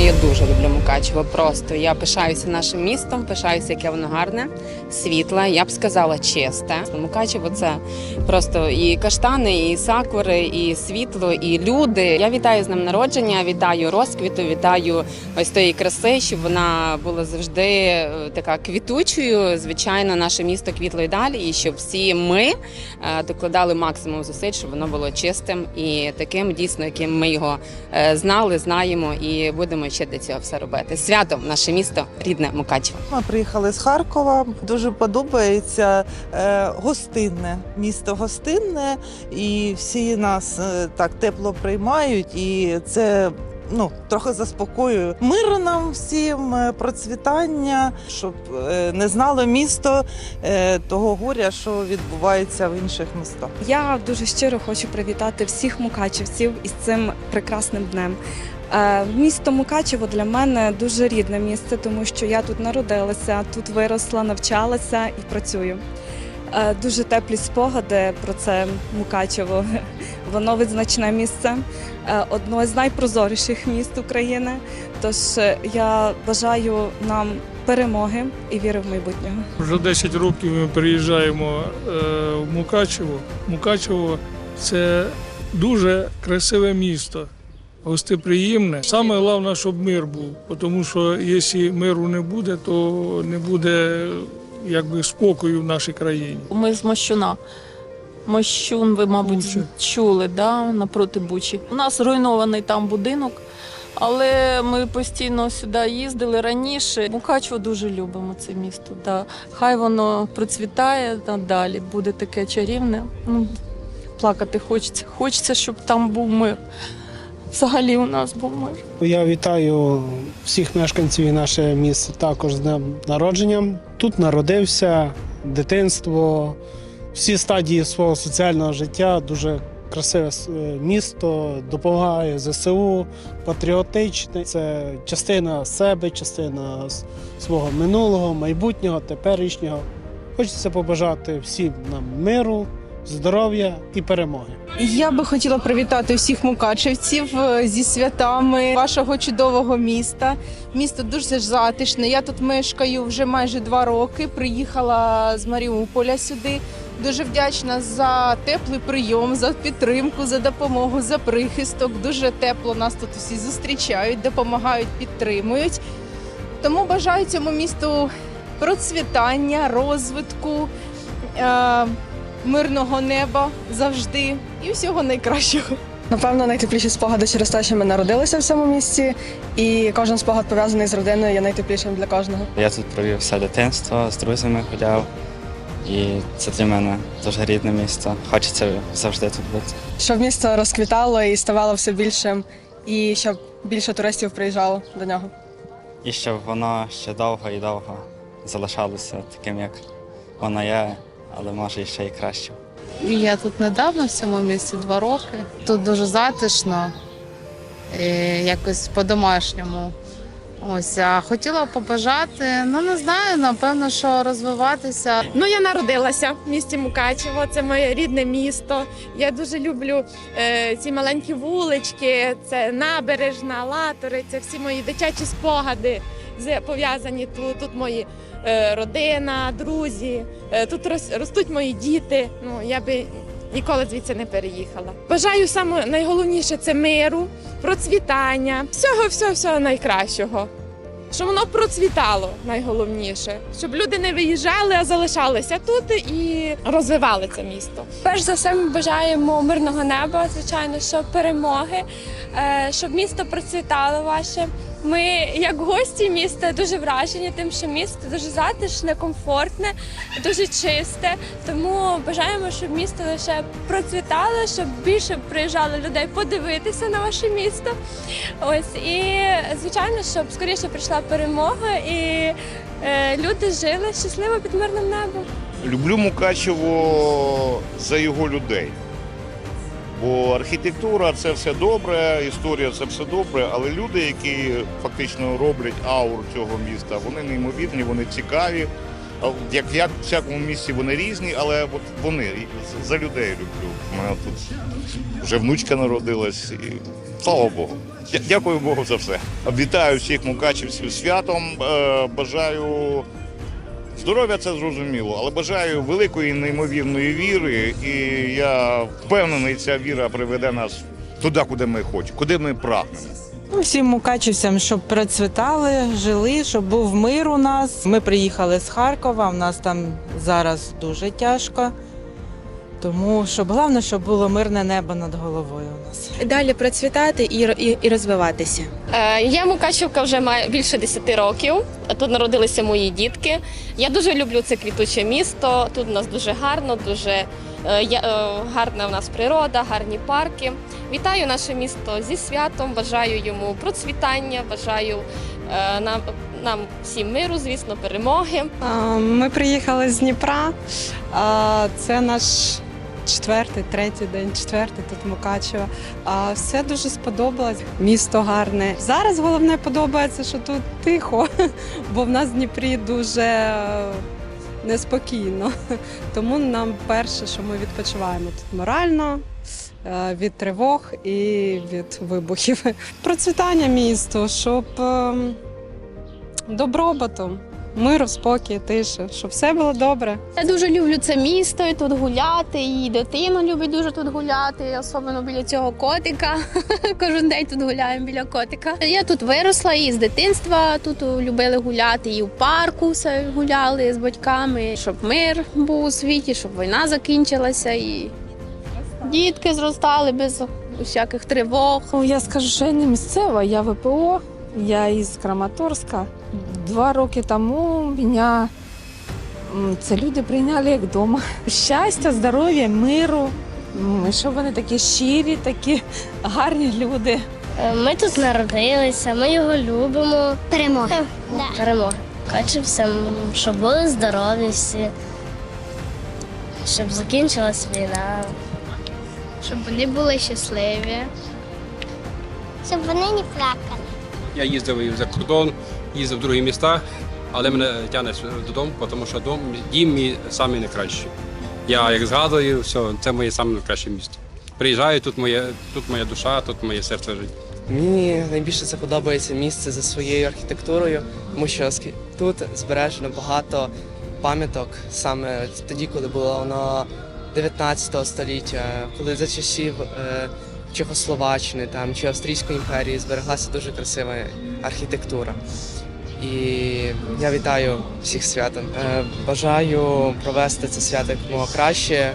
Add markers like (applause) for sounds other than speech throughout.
Я дуже люблю Мукачево. Просто я пишаюся нашим містом, пишаюся, яке воно гарне, світле. Я б сказала чисте. Мукачево це просто і каштани, і сакури, і світло, і люди. Я вітаю з ним народження, вітаю розквіту, вітаю ось тої краси, щоб вона була завжди е, така квітучою. Звичайно, наше місто квітло і далі, і щоб всі ми е, докладали максимум зусиль, щоб воно було чистим і таким, дійсно, яким ми його е, знали, знаємо і будемо ще для цього все робити. Свято наше місто рідне Мукачево. Ми приїхали з Харкова. Дуже подобається е, гостинне місто гостинне, і всі нас е, так тепло приймають, і це. Ну, трохи заспокоює. Миру нам всім, е, процвітання, щоб не знало місто того горя, що відбувається в інших містах. Я дуже щиро хочу привітати всіх мукачівців із цим прекрасним днем. Е, Місто Мукачево для мене дуже рідне місце, тому що я тут народилася, тут виросла, навчалася і працюю. Е, Дуже теплі спогади про це Мукачево. (laughs) Воно визначне місце, е, одне з найпрозоріших міст України. Тож я бажаю нам перемоги і віри в майбутнього. Вже 10 років ми приїжджаємо в Мукачево. Мукачево це дуже красиве місто, гостеприємне. Саме головне, щоб мир був, тому що якщо миру не буде, то не буде якби спокою в нашій країні. Ми з Мощуна. Мощун, ви, мабуть, Бучі. чули, да, напроти Бучі. У нас руйнований там будинок, але ми постійно сюди їздили раніше. Мукачево дуже любимо це місто. Да. Хай воно процвітає надалі, буде таке чарівне. Ну, плакати хочеться. Хочеться, щоб там був мир. Взагалі у нас був мир. Я вітаю всіх мешканців і наше місто також з днем народження. Тут народився дитинство, всі стадії свого соціального життя. Дуже красиве е, місто, допомагає ЗСУ, патріотичне. Це частина себе, частина свого минулого, майбутнього, теперішнього. Хочеться побажати всім нам миру, здоров'я і перемоги. Я би хотіла привітати всіх мукачевців е, зі святами вашого чудового міста. Місто дуже затишне. Я тут мешкаю вже майже два роки. Приїхала з Маріуполя сюди. Дуже вдячна за теплий прийом, за підтримку, за допомогу, за прихисток. Дуже тепло нас тут всі зустрічають, допомагають, підтримують. Тому бажаю цьому місту процвітання, розвитку. Мирного неба завжди і всього найкращого. Напевно, найтепліші спогади через те, що ми народилися в цьому місці, і кожен спогад пов'язаний з родиною є найтеплішим для кожного. Я тут провів все дитинство, з друзями гуляв. І це для мене дуже рідне місто. Хочеться завжди тут бути. Щоб місто розквітало і ставало все більшим, і щоб більше туристів приїжджало до нього. І щоб воно ще довго і довго залишалося таким, як воно є, але може ще й краще. Я тут недавно в цьому місці два роки. Тут дуже затишно, і якось по-домашньому. Ось, а хотіла побажати, ну не знаю, напевно, що розвиватися. Ну, я народилася в місті Мукачево, це моє рідне місто. Я дуже люблю е, ці маленькі вулички, це набережна, латори, це всі мої дитячі спогади пов'язані тут. Тут мої е, родина, друзі, е, тут ростуть мої діти. Ну, я би ніколи звідси не переїхала. Бажаю саме найголовніше це миру, процвітання, всього, всього, всього найкращого. Щоб воно процвітало найголовніше, щоб люди не виїжджали, а залишалися тут і розвивали це місто. Перш за все, ми бажаємо мирного неба, звичайно, що перемоги, е, щоб місто процвітало ваше. Ми, як гості міста, дуже вражені тим, що місто дуже затишне, комфортне, дуже чисте. Тому бажаємо, щоб місто лише процвітало, щоб більше приїжджало людей подивитися на ваше місто. Ось і звичайно, щоб скоріше прийшла перемога і е, люди жили щасливо під мирним небом. Люблю Мукачево за його людей. Бо архітектура це все добре, історія це все добре, але люди, які фактично роблять ауру цього міста, вони неймовірні, вони цікаві. Як як в всякому місці вони різні, але от вони за людей люблю. У мене тут вже внучка народилась, і слава Богу. Дякую Богу за все. Вітаю всіх мукачівців святом. Е, Бажаю здоров'я, це зрозуміло, але бажаю великої неймовірної віри. І я впевнений, ця віра приведе нас туди, куди ми хочемо, куди ми прагнемо. Ну, Всім мукачівцям, щоб процвітали, жили, щоб був мир у нас. Ми приїхали з Харкова, у нас там зараз дуже тяжко. Тому щоб головне, щоб було мирне небо над головою у нас. Далі процвітати і, і, і розвиватися. Е, Я Мукачівка вже маю більше 10 років. Тут народилися мої дітки. Я дуже люблю це квітуче місто. Тут у нас дуже гарно, дуже е, я- е, гарна у нас природа, гарні парки. Вітаю наше місто зі святом. Бажаю йому процвітання, бажаю е, нам, нам всім миру, звісно, перемоги. Ми приїхали з Дніпра. Це наш четвертий, третій день, четвертий тут Мукачево. А Все дуже сподобалось. Місто гарне. Зараз головне подобається, що тут тихо, (laughs) бо в нас в Дніпрі дуже е, неспокійно. (laughs) Тому нам перше, що ми відпочиваємо тут морально. е, Від тривог і від вибухів. (laughs) Процвітання місту, щоб ем, добробуту, миру, спокій, тиші, щоб все було добре. Я дуже люблю це місто і тут гуляти. І дитина любить дуже тут гуляти, особливо біля цього котика. (laughs) Кожен день тут гуляємо біля котика. Я тут виросла і з дитинства тут любили гуляти, і в парку все гуляли з батьками, щоб мир був у світі, щоб війна закінчилася і дітки зростали без усяких тривог. Ну, Я скажу, що я не місцева, я ВПО, я із Краматорська. Два роки тому мене це люди прийняли як вдома. Щастя, здоров'я, миру, щоб вони такі щирі, такі гарні люди. Ми тут народилися, ми його любимо. Перемоги. Перемоги. Хочу всім, щоб були здорові всі, щоб закінчилась війна. Щоб вони були щасливі. Щоб вони не плакали. Я їздив і за кордон, їздив в другі міста, але мене тягне додому, тому що дом, дім мій самий найкращий. Я як згадую, все, це моє найкраще місто. Приїжджаю, тут моє, тут моя душа, тут моє серце лежить. Мені найбільше це подобається місце за своєю архітектурою, тому що тут збережено багато пам'яток саме тоді, коли було воно 19 століття, коли за часів е, Чехословаччини там, чи Австрійської імперії збереглася дуже красива архітектура. І я вітаю всіх святом. Е, бажаю провести це свято якомога краще е,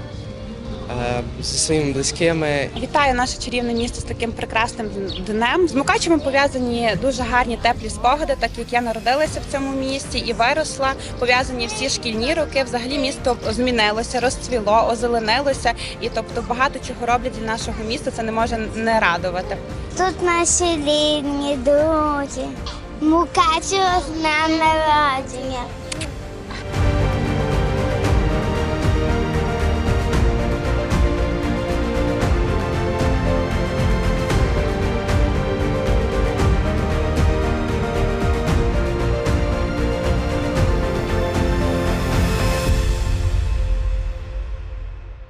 зі своїми близькими Вітаю наше чарівне місто з таким прекрасним днем. З Мукачевом пов'язані дуже гарні теплі спогади, так як я народилася в цьому місті і виросла. Пов'язані всі шкільні роки. Взагалі місто змінилося, розцвіло, озеленилося, і тобто багато чого роблять для нашого міста. Це не може не радувати. Тут наші рідні друзі, Mukáčov známe v.